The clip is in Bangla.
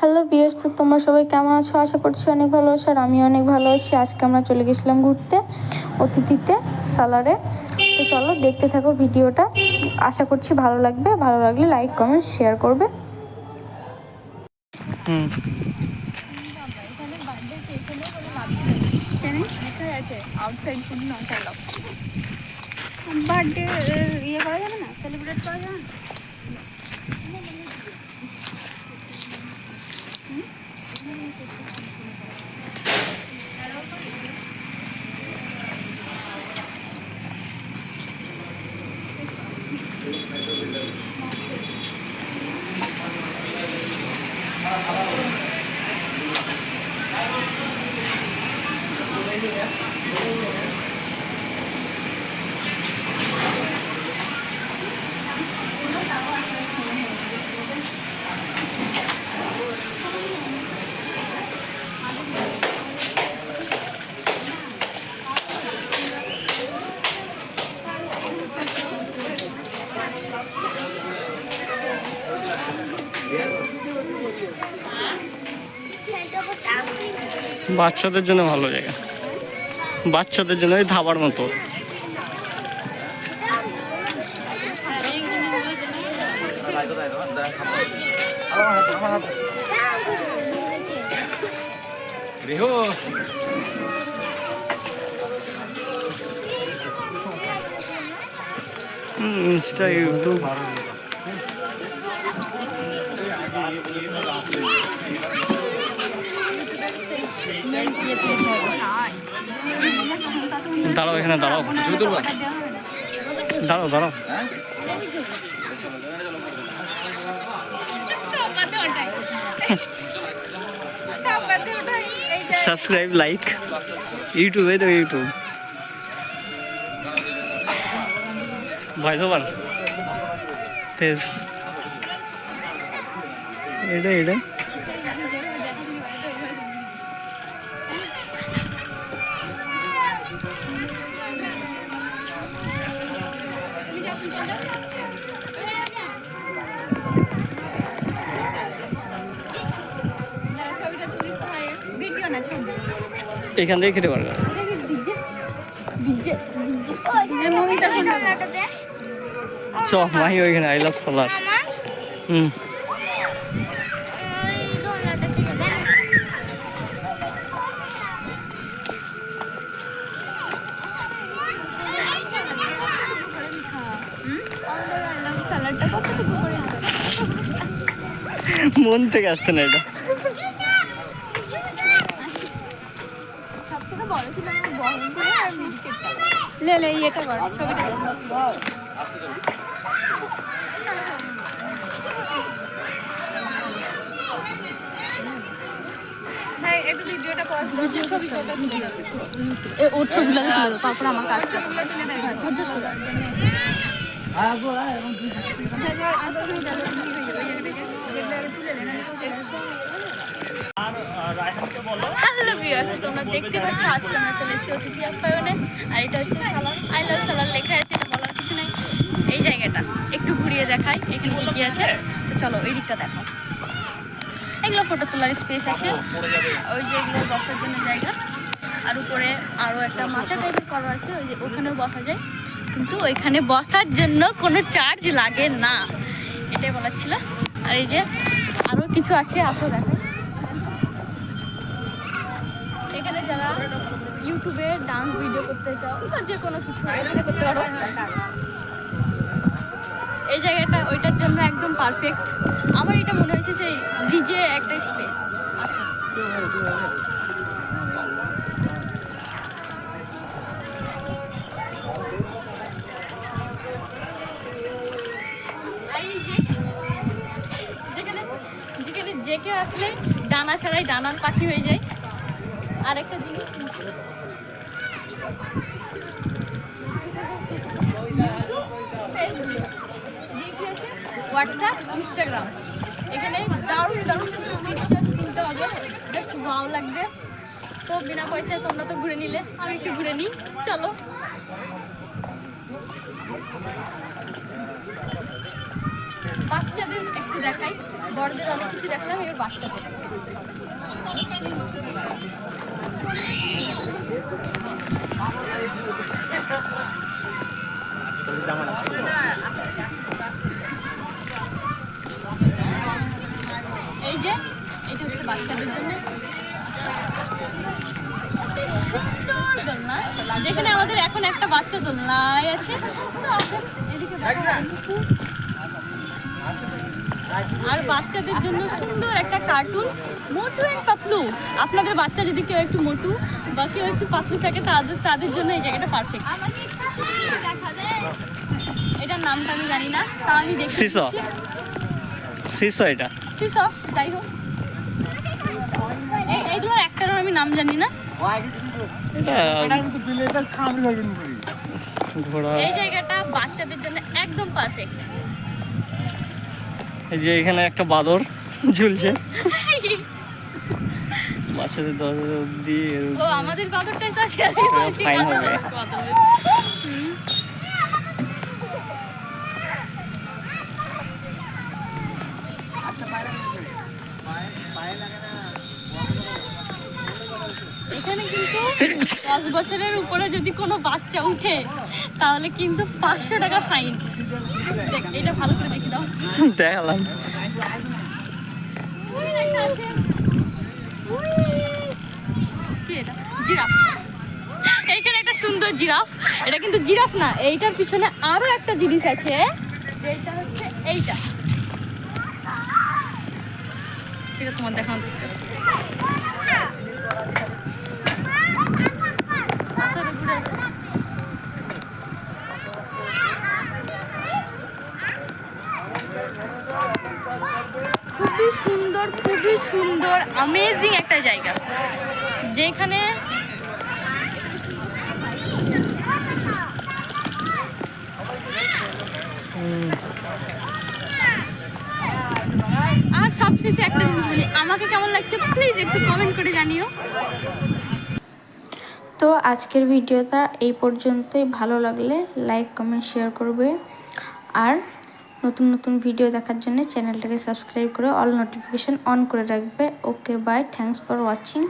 হ্যালো বিয়স তো তোমরা সবাই কেমন আছো? আশা করছি অনেক ভালো আছো আর আমি অনেক ভালো আছি। আজকে আমরা চলে গেছিলাম ঘুরতে অতিথিতে সালারে। তো চলো দেখতে থাকো ভিডিওটা। আশা করছি ভালো লাগবে। ভালো লাগলে লাইক কমেন্ট শেয়ার করবে। হুম। বার্থডে ইয়ে করা যাবে না? সেলিব্রেট করা যাবে না? বাচ্চাদের জন্য ভালো জায়গা। বাচ্চাদের জন্য ওই ধাবার মতো। রেহো। ইনস্টা ইউটিউব দাঁড়াও এখানে দাঁড়াও। ছবি তুলবা? দাঁড়াও দাঁড়াও। সাবস্ক্রাইব লাইক ইউটিউবে তো ইউটিউব ভয়েস ওভার তেজ। এটা এটা। ভিডিও এখান থেকে খেতে পারবে। চ মাহি ওইখানে আই লাভ সালাদ হুম? মন থেকে আসছে না এটা। লে লে ইয়েটা কর ছবিটা। হ্যাঁ ছবি তুলে তারপর আমার কাজ হ্যালো তোমরা দেখতে পাচ্ছ চলে আর হচ্ছে আই লেখা আছে বলার কিছু নেই। এই জায়গাটা, একটু ঘুরিয়ে আছে। তো চলো, এই দিকটা দেখো। এগুলো ফটো তোলার স্পেস আছে। ওই যে এগুলো বসার জন্য জায়গা। আর উপরে আরও একটা মাথা টাইপের করা আছে, ওই যে ওখানেও বসা যায়। কিন্তু ওইখানে বসার জন্য কোনো চার্জ লাগে না। এটাই বলার ছিল। আর এই যে আরও কিছু আছে, আসো দেখো এখানে যারা ইউটিউবে ডান্স ভিডিও করতে চাও বা যে কোনো কিছু এখানে করতে পারো। এই জায়গাটা, ওইটার জন্য একদম পারফেক্ট আমার এটা মনে হয়েছে সেই ডিজে একটা স্পেস যেখানে যেখানে যে কেউ আসলে ডানা ছাড়াই ডানার পাখি হয়ে যায়। আর একটা জিনিস হোয়াটসঅ্যাপ ইনস্টাগ্রাম এখানে দারুণ দারুণ কিছু পিকচার্স তুলতে হবে। জাস্ট ভালো লাগবে। তো বিনা পয়সায় তোমরা তো ঘুরে নিলে। আমি একটু ঘুরে নিই। চলো। বাচ্চাদের একটু দেখাই। বড়দের অনেক কিছু দেখলাম, এবার বাচ্চাদের এই যে, এটা হচ্ছে বাচ্চাদের জন্য। সুন্দর দোলনা। যেখানে আমাদের এখন একটা বাচ্চা দোলনায় আছে। তো এদিকে। আর বাচ্চাদের জন্য সুন্দর একটা কার্টুন মোটু অ্যান্ড পাতলু। আপনাদের বাচ্চা যদি কেউ একটু মোটু বা কেউ একটু পাতলু থাকে তাদের তাদের জন্য এই জায়গাটা পারফেক্ট এটার নামটা আমি জানি না তা আমি দেখে সিসো। এটা। সিসো যাই হোক। এই- এইগুলোর একটারও আমি নাম জানি না। এই জায়গাটা বাচ্চাদের জন্য একদম পারফেক্ট এই যে এখানে একটা বাদর ঝুলছে বাচ্চাদের দরজা অব্দি আমাদের বাদরটাই তো বলছি বাদর, হবে। বাদর। হুম। এখানে কিন্তু দশ বছরের উপরে যদি কোনো বাচ্চা উঠে তাহলে কিন্তু পাঁচশো টাকা ফাইন। এটা ভালো করে দেখি দাও। দেখালাম? জিরাফ। এইখানে একটা সুন্দর জিরাফ। এটা কিন্তু জিরাফ না এইটার পিছনে আরও একটা জিনিস আছে যেটা হচ্ছে এইটা। এটা তোমার দেখানো দিতে আসলে ঘুরে আসো। খুবই সুন্দর খুবই সুন্দর অ্যামেজিং একটা জায়গা। যেখানে আর সবশেষে একটা জিনিস বলি, আমাকে কেমন লাগছে? প্লিজ একটু কমেন্ট করে জানিও। আজকের ভিডিওটা এই পর্যন্তই। ভালো লাগলে লাইক, কমেন্ট শেয়ার করবে। আর নতুন নতুন ভিডিও দেখার জন্য চ্যানেলটাকে সাবস্ক্রাইব করে অল নোটিফিকেশান অন করে রাখবে। Okay bye thanks for watching